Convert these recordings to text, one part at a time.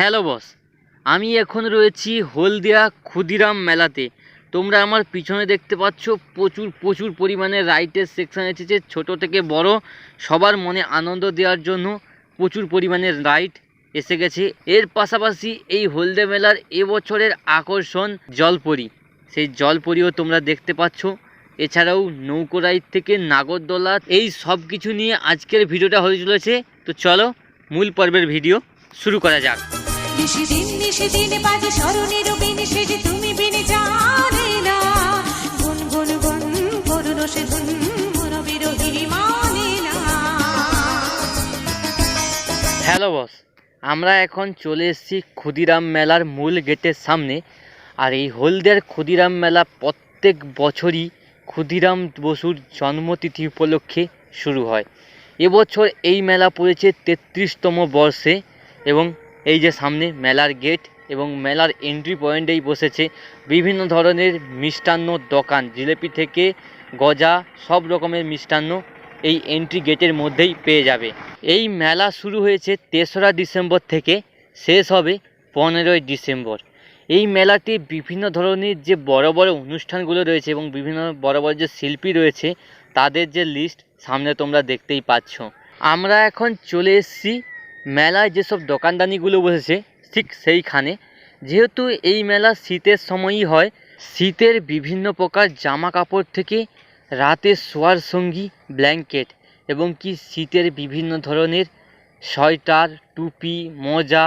Hello boss, আমি এখন রয়েছি হলদিয়া ক্ষুদিরাম মেলাতে। তোমরা আমার পিছনে দেখতে পাচ্ছ প্রচুর প্রচুর পরিমাণে রাইটের সেকশন এসেছে ছোট থেকে বড়, সবার মনে আনন্দ দেওয়ার জন্য প্রচুর পরিমাণে রাইড এসে গেছে। এর পাশাপাশি এই হলদে মেলার এবছরের আকর্ষণ জলপরি। সেই জলপরিও তোমরা দেখতে পাচ্ছ। এছাড়াও নৌকো রাইড থেকে নাগরদোলা, এই সব কিছু নিয়ে আজকের ভিডিওটা হতে চলেছে। তো চলো, মূল পর্বের ভিডিও শুরু করা যাক। নিশিদিন নিশিদিন বাজে স্মরণের বিনে সে যে তুমি জানে না। গুন গুন গুন করুণ সে মন বিরোহী মানে না। হ্যালো বস আমরা এখন চলে এসেছি ক্ষুদিরাম মেলার মূল গেটের সামনে। আর এই হলদিয়ার ক্ষুদিরাম মেলা প্রত্যেক বছরই ক্ষুদিরাম বসুর জন্মতিথি উপলক্ষে শুরু হয়। এবছর এই মেলা পড়েছে তেত্রিশতম বর্ষে এবং এই যে সামনে মেলার গেট এবং মেলার এন্ট্রি পয়েন্টেই বসেছে। বিভিন্ন ধরনের মিষ্টান্ন দোকান, জিলেপি থেকে গজা, সব রকমের মিষ্টান্ন এই এন্ট্রি গেটের মধ্যেই পেয়ে যাবে। এই মেলা শুরু হয়েছে তেসরা ডিসেম্বর থেকে, শেষ হবে পনেরোই ডিসেম্বর। এই মেলাটি বিভিন্ন ধরনের যে বড় বড় অনুষ্ঠানগুলো রয়েছে এবং বিভিন্ন বড় বড় যে শিল্পী রয়েছে, তাদের যে লিস্ট সামনে তোমরা দেখতেই পাচ্ছ। আমরা এখন চলে এসেছি মেলায় যেসব দোকানদানিগুলো বসেছে, ঠিক সেইখানে। যেহেতু এই মেলা শীতের সময়ই হয়, শীতের বিভিন্ন প্রকার জামা কাপড় থেকে রাতে শোয়ার সঙ্গী, ব্ল্যাঙ্কেট এবং কি শীতের বিভিন্ন ধরনের সোয়েটার, টুপি, মোজা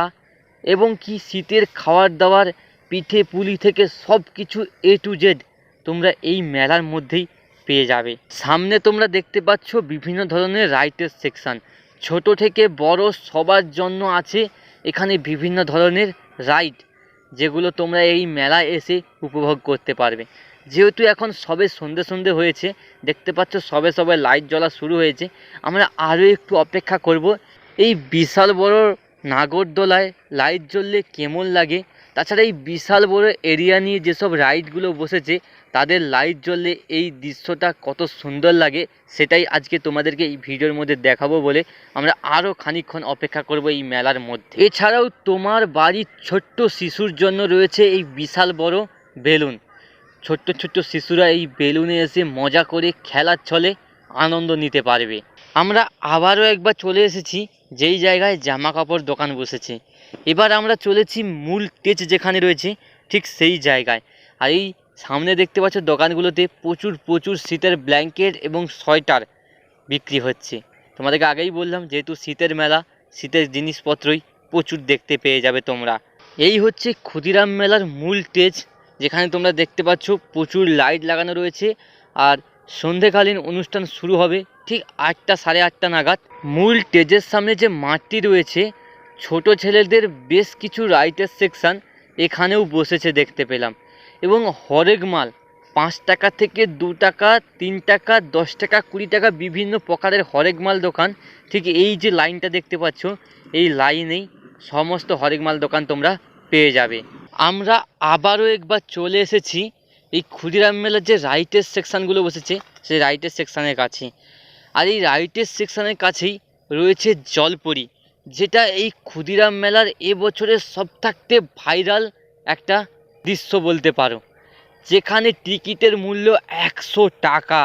এবং কি শীতের খাবার দাওয়ার পিঠে পুলি থেকে সব কিছু এ টু জেড তোমরা এই মেলার মধ্যেই পেয়ে যাবে। সামনে তোমরা দেখতে পাচ্ছ বিভিন্ন ধরনের রাইটের সেকশন। ছোট থেকে বড় সবার জন্য আছে এখানে বিভিন্ন ধরনের রাইড, যেগুলো তোমরা এই মেলায় এসে উপভোগ করতে পারবে। যেহেতু এখন সবে সন্ধে সন্ধে হয়েছে, দেখতে পাচ্ছ সবে সবে লাইট জ্বলা শুরু হয়েছে, আমরা আরও একটু অপেক্ষা করব। এই বিশাল বড় নাগরদোলায় লাইট জ্বললে কেমন লাগে তাছাড়া এই বিশাল বড় এরিয়া নিয়ে যেসব রাইডগুলো বসেছে, তাদের লাইট জ্বললে এই দৃশ্যটা কত সুন্দর লাগে, সেটাই আজকে তোমাদেরকে এই ভিডিওর মধ্যে দেখাবো বলে আমরা আরও খানিকক্ষণ অপেক্ষা করব এই মেলার মধ্যে। এছাড়াও তোমার বাড়ির ছোট্ট শিশুর জন্য রয়েছে এই বিশাল বড় বেলুন। ছোট্ট ছোট্ট শিশুরা এই বেলুনে এসে মজা করে খেলার ছলে আনন্দ নিতে পারবে। আমরা আবারও একবার চলে এসেছি, যেই জায়গায় জামা কাপড় দোকান বসেছে। এবার আমরা চলেছি মূল তেজ যেখানে রয়েছে, ঠিক সেই জায়গায়। আর এই সামনে দেখতে পাচ্ছ দোকানগুলোতে প্রচুর প্রচুর শীতের ব্ল্যাঙ্কেট এবং সোয়েটার বিক্রি হচ্ছে। তোমাদেরকে আগেই বললাম, যেহেতু শীতের মেলা, শীতের জিনিসপত্রই প্রচুর দেখতে পেয়ে যাবে তোমরা। এই হচ্ছে ক্ষুদিরাম মেলার মূল তেজ যেখানে তোমরা দেখতে পাচ্ছ প্রচুর লাইট লাগানো রয়েছে। আর সন্ধেকালীন অনুষ্ঠান শুরু হবে ঠিক আটটা সাড়ে আটটা নাগাদ মূল স্টেজের সামনে যে মাঠটি রয়েছে, ছোট ছেলেদের বেশ কিছু রাইটের সেকশন এখানেও বসেছে দেখতে পেলাম। এবং হরেক মাল, পাঁচ টাকা থেকে দু টাকা, তিন টাকা, দশ টাকা, কুড়ি টাকা বিভিন্ন প্রকারের হরেক মাল দোকান। ঠিক এই যে লাইনটা দেখতে পাচ্ছ, এই লাইনেই সমস্ত হরেক মাল দোকান তোমরা পেয়ে যাবে। আমরা আবারও একবার চলে এসেছি, এই ক্ষুদিরাম মেলার যে রাইটের সেকশানগুলো বসেছে, সেই রাইটের সেকশানের কাছে। আর এই রাইটের সেকশানের কাছেই রয়েছে জলপরি, যেটা এই ক্ষুদিরাম মেলার এবছরের সব থাকতে ভাইরাল একটা দৃশ্য বলতে পারো। যেখানে টিকিটের মূল্য একশো টাকা।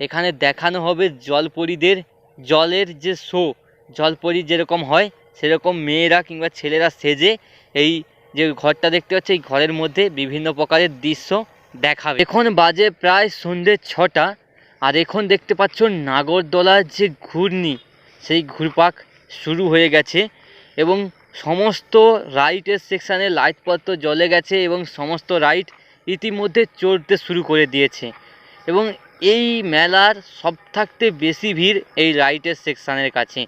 এখানে দেখানো হবে জলপরীদের জলের যে শো। জলপরি যেরকম হয়, সেরকম মেয়েরা কিংবা ছেলেরা সেজে এই যে ঘরটা দেখতে পাচ্ছ, এই ঘরের মধ্যে বিভিন্ন প্রকারের দৃশ্য দেখাবে। এখন বাজে প্রায় সন্ধ্যে ছটা। আর এখন দেখতে পাচ্ছ নাগরদোলার যে ঘূর্ণি, সেই ঘুরপাক শুরু হয়ে গেছে এবং সমস্ত রাইটের সেকশানে লাইটপত্র জ্বলে গেছে এবং সমস্ত রাইট ইতিমধ্যে চড়তে শুরু করে দিয়েছে এবং এই মেলার সব থাকতে বেশি ভিড় এই রাইটের সেকশানের কাছে।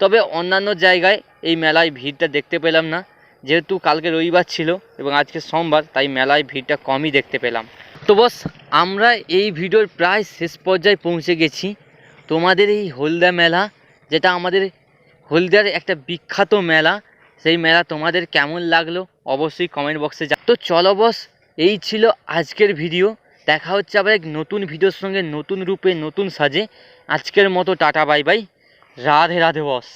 তবে অন্যান্য জায়গায় এই মেলায় ভিড়টা দেখতে পেলাম না, যেহেতু কালকে রবিবার ছিল এবং আজকে সোমবার, তাই মেলায় ভিড়টা কমই দেখতে পেলাম। তো বস, আমরা এই ভিডিওর প্রায় শেষ পর্যায়ে পৌঁছে গেছি। তোমাদের এই হলদা মেলা, যেটা আমাদের হলদিয়ার একটা বিখ্যাত মেলা, সেই মেলা তোমাদের কেমন লাগল অবশ্যই কমেন্ট বক্সে যা তো চলো বস, এই ছিল আজকের ভিডিও। দেখা হচ্ছে আবার এক নতুন ভিডিওর সঙ্গে নতুন রূপে, নতুন সাজে। আজকের মতো tata bye bye Radhe Radhe boss.